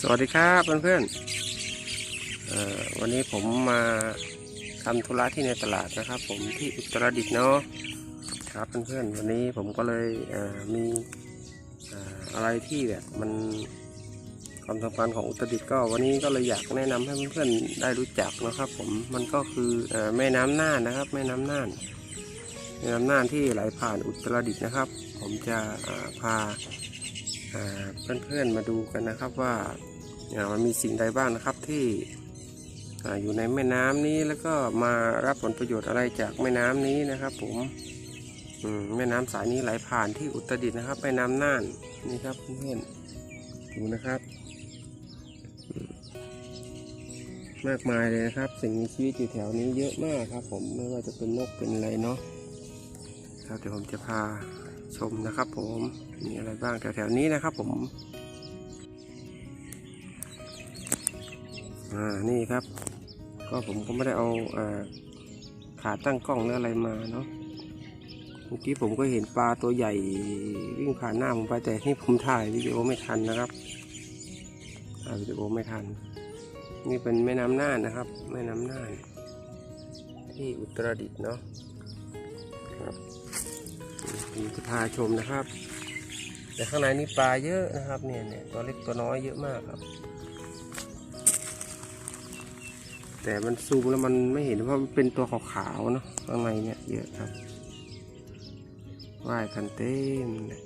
สวัสดีครับเพื่อนๆเอ่อวันนี้ผมมาทำธุระที่ในตลาดนะครับ ผมที่อุตรดิตถ์เนาะครับเพื่อนๆวันนี้ผมก็เลยมีอะไรที่แบบมันความสำคัญของอุตรดิตถ์ก็วันนี้ก็เลยอยากแนะนำให้เพื่อนๆได้รู้จักนะครับ ผมมันก็คือแม่น้ำน่านนะครับ แม่น้ำน่านแม่น้ำน่านที่ไหลผ่านอุตรดิตถ์นะครับ ผมจะพา เพื่อนๆมาดูกันนะครับว่ามันมีสิ่งใดบ้างนะครับที่อยู่ในแม่น้ำนี้แล้วก็มารับผลประโยชน์อะไรจากแม่น้ำนี้นะครับ ผมอแม่น้ำสายนี้ไหลผ่านที่อุตรดิตถ์นะครับแม่น้ำน่านนี่ครับเพื่อนดูนะครับมมากมายเลยนะครับ สิ่งมีชีวิตอยู่แถวนี้เยอะมากครับ ผมไม่ว่าจะเป็นนกเป็นอะไรเนาะครับเดี๋ยวผมจะพา ชมนะครับ ผมมีอะไรบ้างแถวๆนี้นะครับ ผมอ่านี่ครับ ก็ผมก็ไม่ได้เอาอ่าขาตั้งกล้องหรืออะไรมาเนาะเมื่อกี้ผมก็เห็นปลาตัวใหญ่วิ่งผ่านหน้าผมไปแต่นี่ผมถ่ายวิดีโอไม่ทันนะครับถ่ายวิดีโอไม่ทัน นี่เป็นแม่น้ำน่านนะครับ แม่น้ำน่านที่อุตรดิตถ์เนาะครับ ผมจะพาชมนะครับ แต่ข้างในนี่ปลาเยอะนะครับเนี่ยเนี่ยตัวเล็กตัวน้อยเยอะมากครับ แต่มันซูมแล้วมันไม่เห็นเพราะมันเป็นตัวขาวๆเนาะข้างในเนี่ยเยอะครับว่ายกันเต็มเลย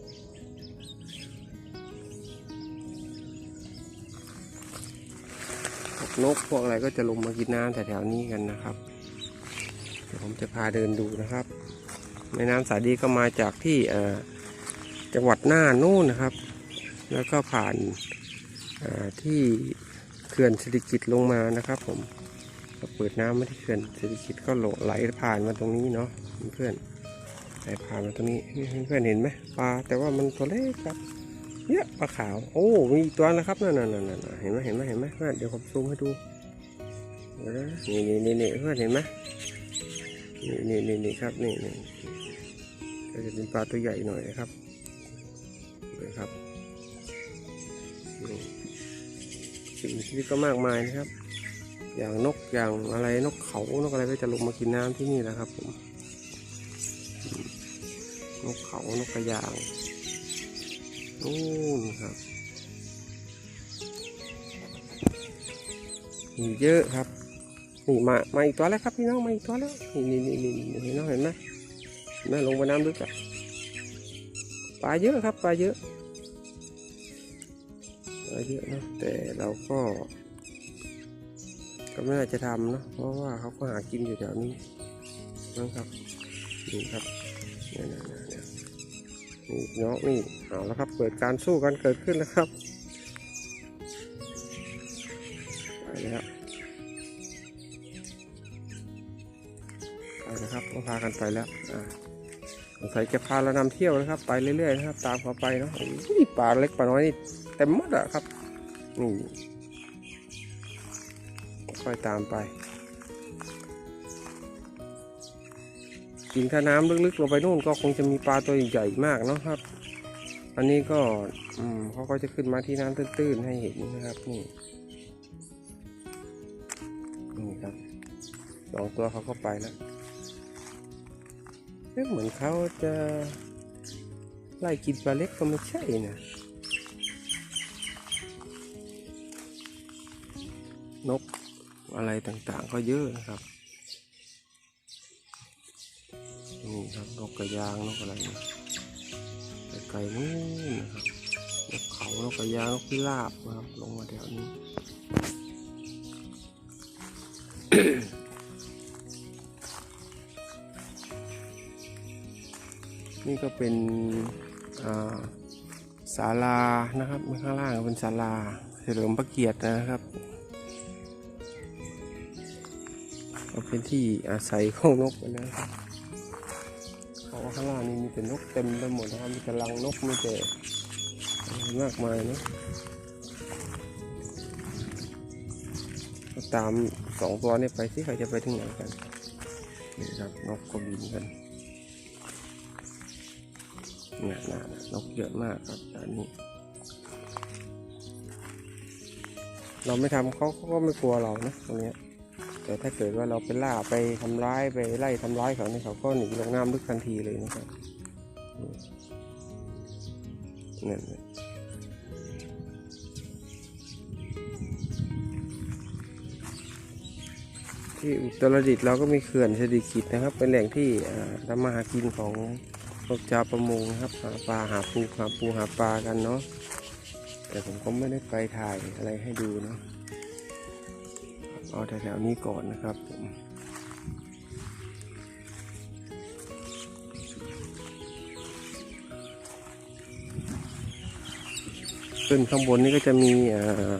พวกนกพวกอะไรก็จะลงมากินน้ำแถวๆนี้กันนะครับ เดี๋ยวผมจะพาเดินดูนะครับ แม่น้ำสายดีก็มาจากที่เอจังหวัดน่านนู่นนะครับ แล้วก็ผ่านที่เขื่อนเศรษฐกิจลงมานะครับผมก็เปิดน้ำมาที่เขื่อนเศรษฐกิจก็ไหลผ่านมาตรงนี้เนาะเพื่อนไหลผ่านมาตรงนี้เพื่อนเห็นไหมปลาแต่ว่ามันตัวเล็กครับเยอะปลาขาว โอ้ มีอีกตัวนะครับนั่นนั่นนั่นเห็นไหมเห็นไหมเห็นไหมเดี๋ยวผมซูมให้ดูนี่นี่นี่เพื่อนเห็นไหมนี่นี่นี่นี่ครับนี่นี่ ก็จะเป็นปลาตัวใหญ่หน่อยนะครับนี่ครับสิ่งมีชีวิตก็มากมายนะครับ อย่างนกอย่างอะไรนกเขานกอะไรก็จะลงมากินน้ำที่นี่แหละครับผมนกเขานกกระยางนู่นครับมีเยอะครับนี่มามาอีกตัวแล้วครับพี่น้องมาอีกตัวแล้วนี่นี่นี่นี่น้องเห็นไหม นไหมลงไปน้ำลึกอะปลาเยอะครับปลาเยอะปลาเยอะนะแต่เราก็ก็ไม่น่าจะทำเนะเพราะว่าเขาก็หากินอยู่แถวนี้นะครับนี่ครับเนี่ยเนี่นี่ยเนี่ยนี่พี่น้องนี่เอาแล้วครับเปิดการสู้กันเกิดขึ้นแล้วครับไปแล้ว ก็พากันไปแล้วอ่าสงสัยจะพาเรานำเที่ยวนะครับ ไปเรื่อยๆนะครับ ตามเขาไปเนาะโอ้ยป่าเล็กป่าน้อยนี่เต็มหมดอะครับนี่ค่อยตามไปกินถ้าน้ำลึกๆลงไปนู่นก็คงจะมีปลาตัวใหญ่มากเนาะครับ อันนี้ก็อืมเขาก็จะขึ้นมาที่น้ำตื้นๆให้เห็นนะครับนี่นี่ครับสองตัวเขาก็ไปแล้ว เอ๊ะเหมือนเขาจะไล่กินปลาเล็กก็ไม่ใช่นะนกอะไรต่างๆก็เยอะนะครับนี่ครับนกกระยางนกอะไรนะไกลๆนู่นนะครับนกเขานกกระยางนกพิราบนะครับลงมาแถวนี้ นี่ก็เป็นศาลานะครับข้างล่างเป็นศาลาเฉลิมพระเกียรตินะครับก็เป็นที่อาศัยของนกไปแล้วครับเขาข้างล่างนี่มีแต่นกเต็มไปหมดนะครับมีแต่รังนกมีแต่อะมากมายนะตามสองตัวนี้ไปที่เขาจะไปถึงไหนกันนี่ครับนกก็บินกัน เนี่ยนะนกเยอะมากครับอันนี้ เราไม่ทำเขาเขาก็ไม่กลัวเรานะตรงนี้แต่ถ้าเกิดว่าเราไปล่าไปทำร้ายไปไล่ทำร้ายเขาเนี่ยเขาก็หนีลงน้ำลึกทันทีเลยนะครับนี่นั่นน่ะที่อุตรดิตถ์เราก็มีเขื่อนเศรษฐกิจนะครับ เป็นแหล่งที่ทำมาหากินของ พวกชาวประมงครับหาปลาหาปูหาปูหาปลากันเนาะแต่ผมก็ไม่ได้ไปถ่ายอะไรให้ดูเนาะเอาแถวๆนี้ก่อนนะครับผมขึ้นข้างบนนี้ก็จะมีอ่อ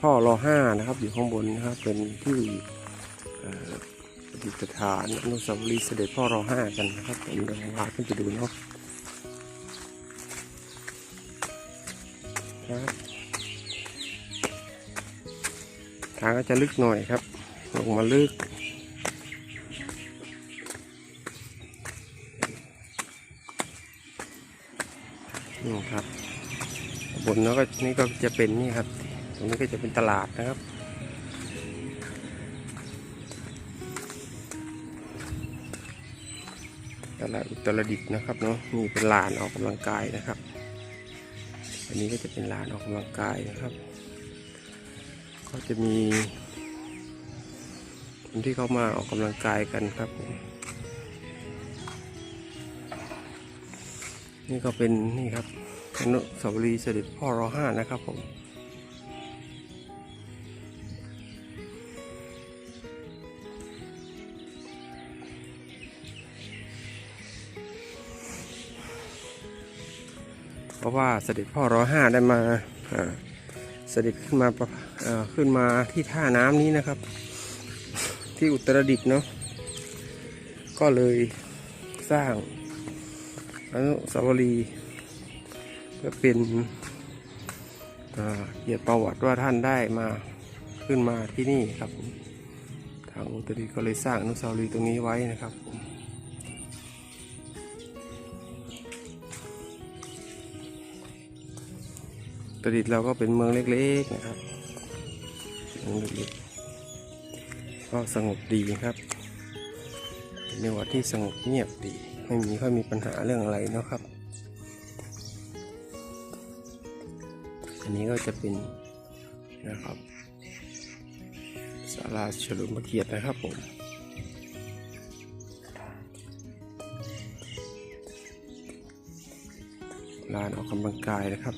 พ่อรอห้านะครับ อยู่ข้างบนนะครับ เป็นที่ ดิษฐานอนุสาวรีย์เสด็จพ่อรอห้ากันนะครับผมเดี๋ยวผมพาขึ้นไปดูเนาะครับทางก็จะลึกหน่อยครับ ลงมาลึกนี่ครับบนแล้วก็นี่ก็จะเป็นนี่ครับ ตรงนี้ก็จะเป็นตลาดนะครับ ตลาดอุตรดิตถ์นะครับเนาะนี่เป็นลานออกกำลังกายนะครับ อันนี้ก็จะเป็นลานออกกำลังกายนะครับ ก็จะมีคนที่เข้ามาออกกำลังกายกันครับผมนี่ก็เป็นนี่ครับอนุสาวรีย์เสด็จพ่อรอห้านะครับผม ราะว่าเสด็จพ่อรอห้าได้มาเสด็จขึ้นมาขึ้นมาที่ท่าน้ำนี้นะครับ ที่อุตรดิตถ์เนาะก็เลยสร้างอนุสาวรีย์เพื่อเป็นเกียรติประวัติว่าท่านได้มาขึ้นมาที่นี่ครับผมทางอุตรดิตถ์ก็เลยสร้างอนุสาวรีย์ตรงนี้ไว้นะครับผม ตรดิตถ์เราก็เป็นเมืองเล็กๆนะครับเมืองเล็กๆก็สงบดีครับเป็นจังหวัดที่สงบเงียบดี ไม่มีค่อยมีปัญหาเรื่องอะไรนะครับ อันนี้ก็จะเป็นนะครับศาลาเฉลิมพระเกียรตินะครับผมลานออกกำลังกายนะครับ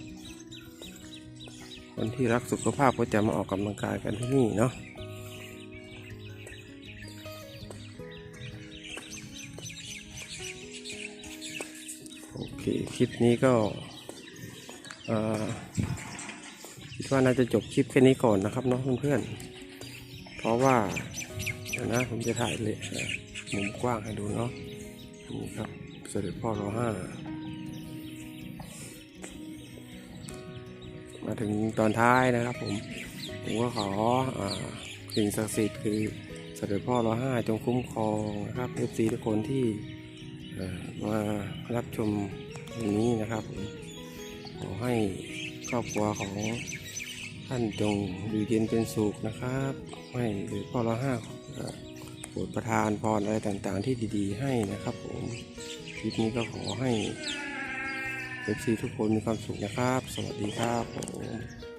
คนที่รักสุขภาพก็จะมาออกกำลังกายกันที่นี่เนาะโอเคคลิปนี้ก็คิดว่าน่าจะจบคลิปแค่นี้ก่อนนะครับเนาะเพื่อนๆเพราะว่าเดี๋ยวนะผมจะถ่ายเลยมุมกว้างให้ดูเนาะนี่ครับเสด็จพ่อรอห้า มาถึงตอนท้ายนะครับ ผมผมก็ขออสิ่งศักดิ์สิทธิ์คือเสด็จพ่อรอห้าจงคุ้มครองนะครับเอฟซีทุกคนที่มารับชมวันนี้นะครับผมขอให้ครอบครัวของท่านจงอยู่เย็นเป็นสุขนะครับให้เสด็จพ่อรอห้าโปรดประทานพรอะไรต่างๆ ที่ดีๆ ให้นะครับผมคลิปนี้ก็ขอให้ เอฟซีทุกคนมีความสุขนะครับ สวัสดีครับผม